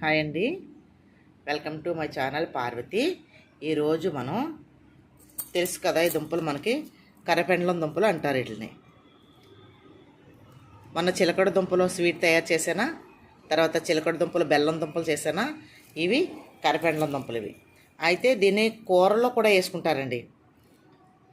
Hi అండి. Welcome to my channel Parvathi. ఈరోజు మనం తెలుసు కదా ఈ దుంపలు మనకి కరపెండలం దుంపలు అంటారు వీటిని. మొన్న చిలకడ దుంపలు స్వీట్ తయారు చేసానా తర్వాత చిలకడ దుంపలు బెల్లం దుంపలు చేసానా ఇవి కరపెండలం దుంపలు ఇవి. అయితే దీన్ని కూరలో కూడా వేసుకుంటారండి.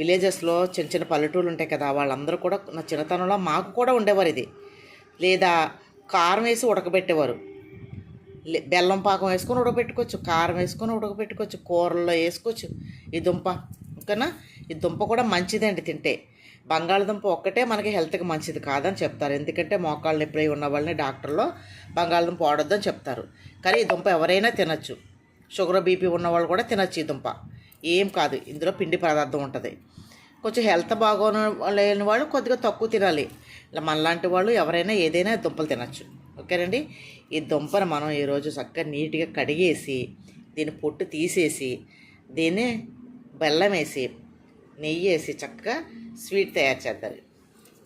విలేజెస్లో చిన్న చిన్న పల్లెటూళ్ళు ఉంటాయి కదా వాళ్ళందరూ కూడా నా చిన్నతనంలో మాకు కూడా ఉండేవారు ఇది. లేదా కారం వేసి ఉడకబెట్టేవారు. బెల్లం పాకం వేసుకొని ఉడకబెట్టుకోవచ్చు కారం వేసుకొని ఉడకబెట్టుకోవచ్చు కూరల్లో వేసుకోవచ్చు. ఈ దుంప ఓకేనా? ఈ దుంప కూడా మంచిదండి తింటే. బంగాళదుంప ఒక్కటే మనకి హెల్త్కి మంచిది కాదని చెప్తారు. ఎందుకంటే మోకాళ్ళు నొప్పి ఉన్న వాళ్ళని డాక్టర్లో బంగాళదుంప వాడొద్దని చెప్తారు. కానీ ఈ దుంప ఎవరైనా తినచ్చు. షుగర్ బీపీ ఉన్న వాళ్ళు కూడా తినచ్చు ఈ దుంప. ఏం కాదు ఇందులో పిండి పదార్థం ఉంటుంది. కొంచెం హెల్త్ బాగోలేని లేని వాళ్ళు కొద్దిగా తక్కువ తినాలి. ఇలా మనలాంటి వాళ్ళు ఎవరైనా ఏదైనా దుంపలు తినచ్చు. ఓకేనండి? ఈ దుంపను మనం ఈరోజు చక్కగా నీట్గా కడిగేసి దీని పొట్టు తీసేసి దీన్ని బెల్లం వేసి నెయ్యి వేసి చక్కగా స్వీట్ తయారు చేద్దాం.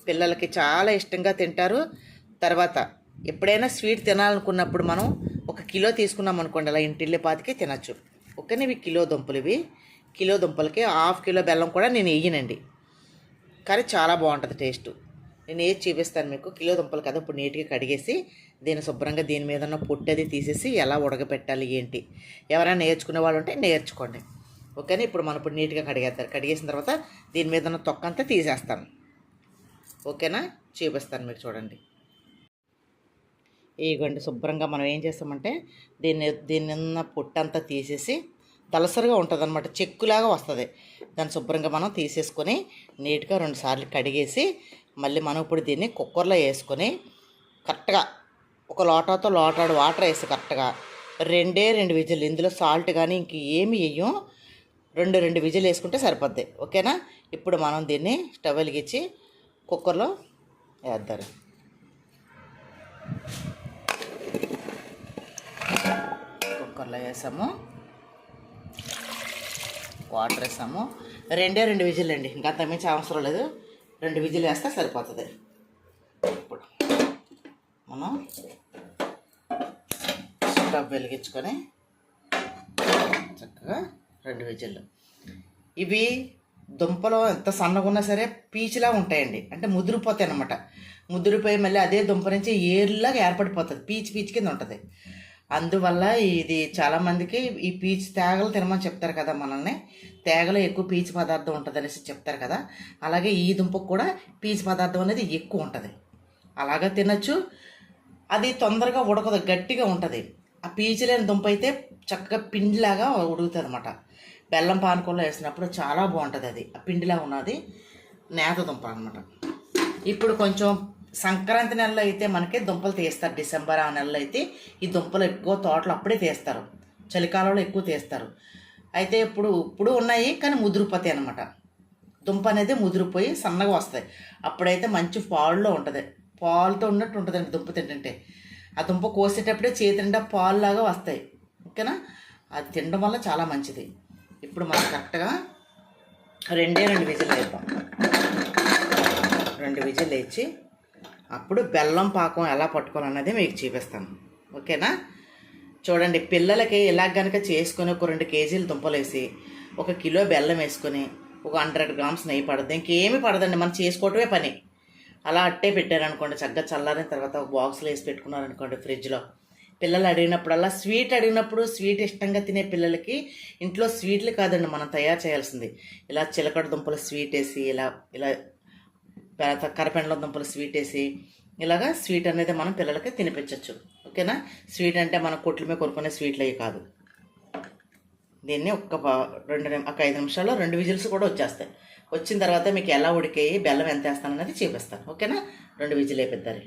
పిల్లలకి చాలా ఇష్టంగా తింటారు. తర్వాత ఎప్పుడైనా స్వీట్ తినాలనుకున్నప్పుడు మనం ఒక కిలో తీసుకున్నాం అనుకోండి అలా ఇంటిల్లిపాతికి తినచ్చు. ఓకేనా ఇవి కిలో దుంపలు ఇవి. కిలో దుంపలకి హాఫ్ కిలో బెల్లం కూడా నేను వేయనండి. కానీ చాలా బాగుంటుంది టేస్ట్. నేను ఏది చూపిస్తాను మీకు? కిలో దుంపలు కదా ఇప్పుడు నీట్గా కడిగేసి దీన్ని శుభ్రంగా దీని మీద ఉన్న పొట్టు అది తీసేసి ఎలా ఉడకబెట్టాలి ఏంటి? ఎవరైనా నేర్చుకునే వాళ్ళు ఉంటే నేర్చుకోండి. ఓకేనా? ఇప్పుడు మనం ఇప్పుడు నీట్గా కడిగేస్తారు. కడిగేసిన తర్వాత దీని మీద ఉన్న తొక్క అంతా తీసేస్తాను. ఓకేనా? చూపిస్తాను మీకు చూడండి. ఇగోండి శుభ్రంగా మనం ఏం చేస్తామంటే దీన్ని దీని ఉన్న పొట్టంతా తీసేసి దలసరిగా ఉంటుంది అనమాట చెక్కులాగా వస్తుంది. దాన్ని శుభ్రంగా మనం తీసేసుకొని నీట్గా రెండుసార్లు కడిగేసి మళ్ళీ మనం ఇప్పుడు దీన్ని కుక్కర్లో వేసుకొని కరెక్ట్గా ఒక లోటాతో లోటాడు వాటర్ వేసి కరెక్ట్గా రెండే రెండు విజిల్ ఇందులో సాల్ట్ కానీ ఇంక ఏమి వేయం. రెండు రెండు విజిల్ వేసుకుంటే సరిపోద్ది. ఓకేనా? ఇప్పుడు మనం దీన్ని స్టవ్ వెలిగించి కుక్కర్లో వేద్దారు కుక్కర్లో వేసాము. వాటర్ వేసాము. రెండే రెండు విజిల్ అండి. ఇంకా అంతమించి అవసరం లేదు. రెండు విజిల్ వేస్తే సరిపోతుంది. ఇప్పుడు మనం స్టవ్ వెలిగించుకొని చక్కగా రెండు విజిల్లు. ఇవి దుంపలు ఎంత సన్నగా ఉన్నా సరే పీచులా ఉంటాయండి. అంటే ముదిరిపోతాయి అన్నమాట ముదిరిపోయి మళ్ళీ అదే దుంప నుంచి ఏర్లాగా ఏర్పడిపోతుంది. పీచు పీచు కింద ఉంటుంది. అందువల్ల ఇది చాలామందికి ఈ పీచు తేగలు తినమని చెప్తారు కదా మనల్ని. తేగలో ఎక్కువ పీచు పదార్థం ఉంటుంది అనేసి చెప్తారు కదా. అలాగే ఈ దుంపకు కూడా పీచు పదార్థం అనేది ఎక్కువ ఉంటుంది. అలాగా తినచ్చు. అది తొందరగా ఉడకదు గట్టిగా ఉంటుంది. ఆ పీచు లేని దుంప అయితే చక్కగా పిండిలాగా ఉడుకుతుంది అనమాట బెల్లం పానకంలో వేసినప్పుడు చాలా బాగుంటుంది అది. ఆ పిండిలా ఉన్నది నేత దుంప అనమాట ఇప్పుడు కొంచెం సంక్రాంతి నెలలో అయితే మనకి దుంపలు తీస్తారు. డిసెంబర్ ఆ నెలలో అయితే ఈ దుంపలు ఎక్కువ తోటలు అప్పుడే తీస్తారు. చలికాలంలో ఎక్కువ తీస్తారు. అయితే ఇప్పుడు ఇప్పుడు ఉన్నాయి కానీ ముదిరిపోతాయి అనమాట దుంప అనేది ముదిరిపోయి సన్నగా వస్తాయి. అప్పుడైతే మంచి పాలులో ఉంటుంది. పాలుతో ఉన్నట్టు ఉంటుందండి దుంప తింటుంటే. ఆ దుంప కోసేటప్పుడే చేతి నిండా పాలులాగా వస్తాయి. ఓకేనా? అది తినడం వల్ల చాలా మంచిది. ఇప్పుడు మనం కరెక్ట్గా రెండే రెండు విజిల్ వేద్దాం. రెండు విజిల్ వేసి అప్పుడు బెల్లం పాకం ఎలా పట్టుకోవాలన్నది మీకు చూపిస్తాను. ఓకేనా? చూడండి పిల్లలకి ఇలా కనుక చేసుకొని ఒక రెండు కేజీలు దుంపలు వేసి ఒక కిలో బెల్లం వేసుకొని ఒక హండ్రెడ్ గ్రామ్స్ నెయ్యి పడుతుంది ఇంకేమి పడదండి మనం చేసుకోవటమే పని. అలా అట్టే పెట్టారనుకోండి చక్కగా చల్లారిన తర్వాత ఒక బాక్స్లో వేసి పెట్టుకున్నారనుకోండి ఫ్రిడ్జ్లో. పిల్లలు అడిగినప్పుడల్లా స్వీట్ అడిగినప్పుడు స్వీట్ ఇష్టంగా తినే పిల్లలకి ఇంట్లో స్వీట్లు కాదండి మనం తయారు చేయాల్సింది. ఇలా చిలకడ దుంపలు స్వీట్ వేసి ఇలా ఇలా కరపెండల దుంపలు స్వీట్ వేసి ఇలాగా స్వీట్ అనేది మనం పిల్లలకి తినిపించవచ్చు ఓకేనా? స్వీట్ అంటే మనం కొట్ల మీద కొనుక్కునే స్వీట్లు అవి కాదు. దీన్ని ఒక్క ప- రెండు ఒక ఐదు నిమిషాల్లో రెండు విజిల్స్ కూడా వచ్చేస్తాయి. వచ్చిన తర్వాత మీకు ఎలా ఉడికేయి బెల్లం ఎంత వేస్తాను అనేది చూపిస్తాను. ఓకేనా? రెండు విజిల్ వేపిద్దారు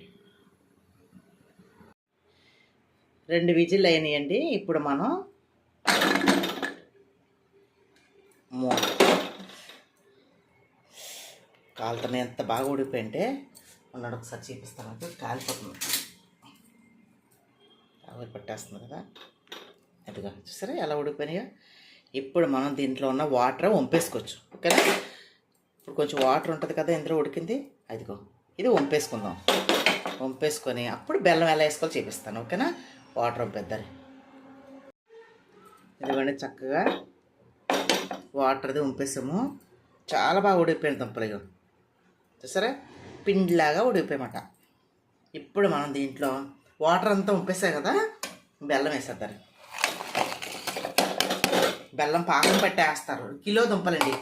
రెండు విజిల్ అయినాయండి. ఇప్పుడు మనం మూత కాలుతనే ఎంత బాగా ఊడిపోయింటే ఉన్నాడు ఒకసారి చూపిస్తాను మీకు. కాలిపోతుంది. ఆవిరి పట్టేస్తుంది కదా. అదిగా చూసారా ఎలా ఉడిపోయినాయో ఇప్పుడు మనం దీంట్లో ఉన్న వాటర్ వంపేసుకోవచ్చు. ఓకేనా? ఇప్పుడు కొంచెం వాటర్ ఉంటుంది కదా ఇందులో ఉడికింది. అదిగో ఇది వంపేసుకుందాం. వంపేసుకొని అప్పుడు బెల్లం ఎలా వేసుకోవాలి చూపిస్తాను. ఓకేనా? వాటర్ వంపేద్దరు ఇదిగోండి చక్కగా వాటర్ది వంపేసాము. చాలా బాగా ఊడిపోయింది దుంపలు ఇగో. చూసారా పిండిలాగా ఉడికిపోయమాట. ఇప్పుడు మనం దీంట్లో వాటర్ అంతా వంపేసాయి కదా బెల్లం వేసేద్దారు బెల్లం పాకం పట్టేస్తారు. కిలో దుంపలండి.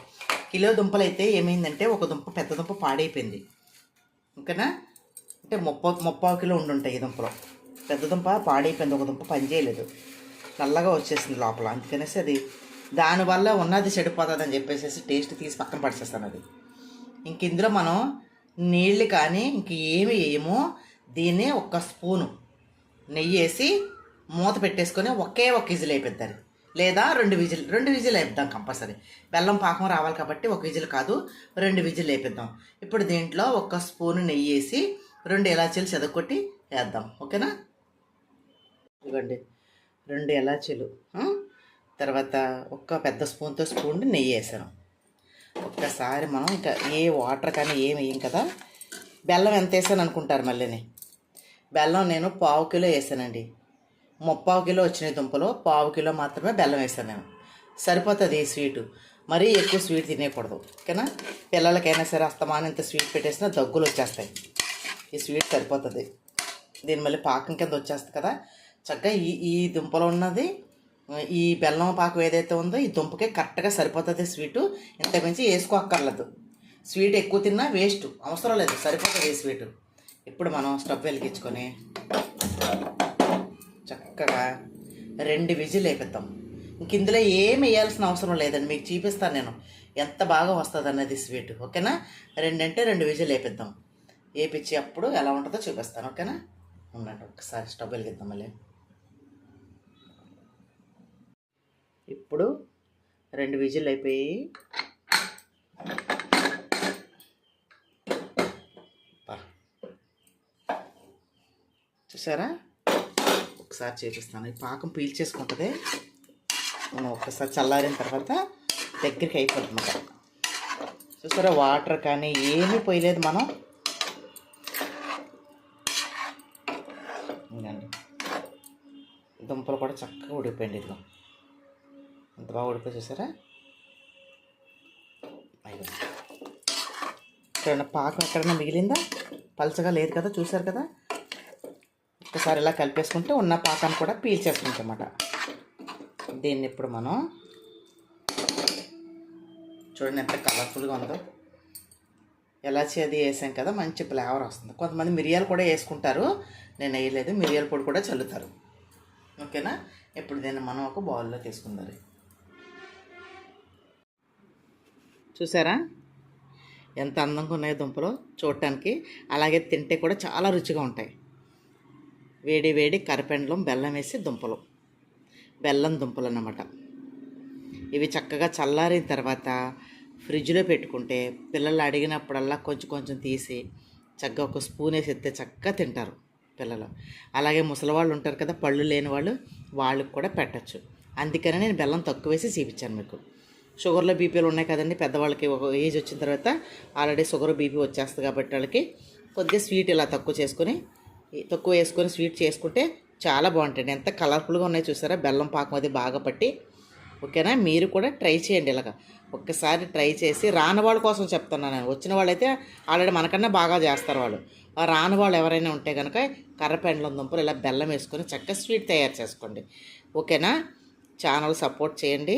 కిలో దుంపలు అయితే ఏమైందంటే ఒక దుంప పెద్ద దుంప పాడైపోయింది. ఓకేనా? అంటే ముప్ప ముప్పావు కిలో ఉండుంటాయి ఈ దుంపలు. పెద్ద దుంప పాడైపోయింది ఒక దుంప పనిచేయలేదు. నల్లగా వచ్చేసింది లోపల. అందుకనేసి అది దానివల్ల ఉన్నది చెడిపోతుంది అని చెప్పేసి టేస్ట్ తీసి పక్కన పడిచేస్తాను అది. ఇంక ఇందులో మనం నీళ్ళు కానీ ఇంక ఏమి వేయము. దీన్ని ఒక స్పూను నెయ్యి వేసి మూత పెట్టేసుకొని ఒకే ఒక విజిల్ వేపిద్దాం లేదా రెండు విజిల్ రెండు విజిల్ వేపిద్దాం కంపల్సరీ. బెల్లం పాకం రావాలి కాబట్టి ఒక విజిల్ కాదు రెండు విజిల్ వేపిద్దాం ఇప్పుడు దీంట్లో ఒక స్పూన్ నెయ్యి వేసి రెండు ఇలాచీలు చెదకొట్టి వేద్దాం. ఓకేనా? ఇవ్వండి రెండు ఇలాచీలు తర్వాత ఒక్క పెద్ద స్పూన్తో స్పూన్ నెయ్యి వేసాను. ఒక్కసారి మనం ఇంకా ఏ వాటర్ కానీ ఏం వేయం కదా. బెల్లం ఎంత వేసాను అనుకుంటారు మళ్ళీని? బెల్లం నేను పావు కిలో వేసానండి. ముప్పావు కిలో వచ్చిన దుంపలు పావు కిలో మాత్రమే బెల్లం వేసాను నేను. సరిపోతుంది ఈ స్వీటు. మరీ ఎక్కువ స్వీట్ తినేయకూడదు. ఓకేనా? పిల్లలకైనా సరే అస్తమానం ఇంత స్వీట్ పెట్టేసినా దగ్గులు వచ్చేస్తాయి. ఈ స్వీట్ సరిపోతుంది. దీని మళ్ళీ పాకం కింద వచ్చేస్తుంది కదా. చక్కగా ఈ ఈ దుంపలో ఉన్నది ఈ బెల్లం పాకం ఏదైతే ఉందో ఈ దుంపకే కరెక్ట్గా సరిపోతుంది స్వీటు. ఇంత మించి వేసుకోక్కర్లేదు. స్వీట్ ఎక్కువ తిన్నా వేస్ట్. అవసరం లేదు. సరిపోతుంది ఈ స్వీటు. ఇప్పుడు మనం స్టవ్ వెలిగించుకొని చక్కగా రెండు విజిల్ వేపిద్దాం. ఇంక ఇందులో ఏం వేయాల్సిన అవసరం లేదండి. మీకు చూపిస్తాను నేను. ఎంత బాగా వస్తుంది అన్నది స్వీట్. ఓకేనా? రెండంటే రెండు విజిల్ వేపిద్దాం. వేపించి అప్పుడు ఎలా ఉంటుందో చూపిస్తాను. ఓకేనా? ఉండండి. ఒకసారి స్టవ్ వెలిగిద్దాం మళ్ళీ. ఇప్పుడు రెండు విజిల్ అయిపోయి చూసారా? ఒకసారి చేపిస్తాను. ఈ పాకం పీల్చేసుకుంటుంది. మనం ఒక్కసారి చల్లారిన తర్వాత దగ్గరికి అయిపోతుంది చూసారా? వాటర్ కానీ ఏమీ పోయలేదు మనం. దుంపలు కూడా చక్కగా ఉడిపోయింది ఇదిగో. ఎంత బాగా ఉడిపోయి చూసారా? అయ్యో ఎక్కడైనా పాకం ఎక్కడైనా మిగిలిందా? పలచగా లేదు కదా చూసారు కదా? ఒకసారి ఇలా కలిపేసుకుంటే ఉన్న పాకాన్ని కూడా పీల్చేసుకుంటామన్నమాట దీన్ని ఇప్పుడు మనం చూడండి ఎంత కలర్ఫుల్గా ఉందో. ఎలాచి అది వేసాం కదా మంచి ఫ్లేవర్ వస్తుంది. కొంతమంది మిరియాలు కూడా వేసుకుంటారు. నేను వేయలేదు మిరియాల పొడి కూడా చల్లుతారు. ఓకేనా? ఇప్పుడు దీన్ని మనం ఒక బౌల్లో తీసుకుందాం చూసారా? ఎంత అందంగా ఉన్నాయో దుంపలు చూడటానికి. అలాగే తింటే కూడా చాలా రుచిగా ఉంటాయి. వేడి వేడి కరిపెండలం బెల్లం వేసి దుంపలు. బెల్లం దుంపలు అన్నమాట. ఇవి చక్కగా చల్లారిన తర్వాత ఫ్రిడ్జ్లో పెట్టుకుంటే పిల్లలు అడిగినప్పుడల్లా కొంచెం కొంచెం తీసి చక్కగా ఒక స్పూన్ వేసి ఎత్తే చక్కగా తింటారు పిల్లలు. అలాగే ముసలివాళ్ళు ఉంటారు కదా పళ్ళు లేని వాళ్ళు వాళ్ళకి కూడా పెట్టచ్చు. అందుకని నేను బెల్లం తక్కువ వేసి చూపించాను మీకు. షుగర్లో బీపీలు ఉన్నాయి కదండి పెద్దవాళ్ళకి ఒక ఏజ్ వచ్చిన తర్వాత ఆల్రెడీ షుగర్ బీపీ వచ్చేస్తుంది కాబట్టి వాళ్ళకి కొద్దిగా స్వీట్ ఇలా తక్కువ చేసుకొని తక్కువ వేసుకొని స్వీట్ చేసుకుంటే చాలా బాగుంటుంది ఎంత కలర్ఫుల్గా ఉన్నాయి చూసారా? బెల్లం పాకం అది బాగా పట్టి. ఓకేనా? మీరు కూడా ట్రై చేయండి ఇలాగ. ఒక్కసారి ట్రై చేసి రాని వాళ్ళ కోసం చెప్తున్నాను నేను. వచ్చిన వాళ్ళైతే ఆల్రెడీ మనకన్నా బాగా చేస్తారు వాళ్ళు. ఆ రాని వాళ్ళు ఎవరైనా ఉంటే కనుక కర్రపెండలం దుంపలు ఇలా బెల్లం వేసుకొని చక్కగా స్వీట్ తయారు చేసుకోండి. ఓకేనా? ఛానల్ సపోర్ట్ చేయండి.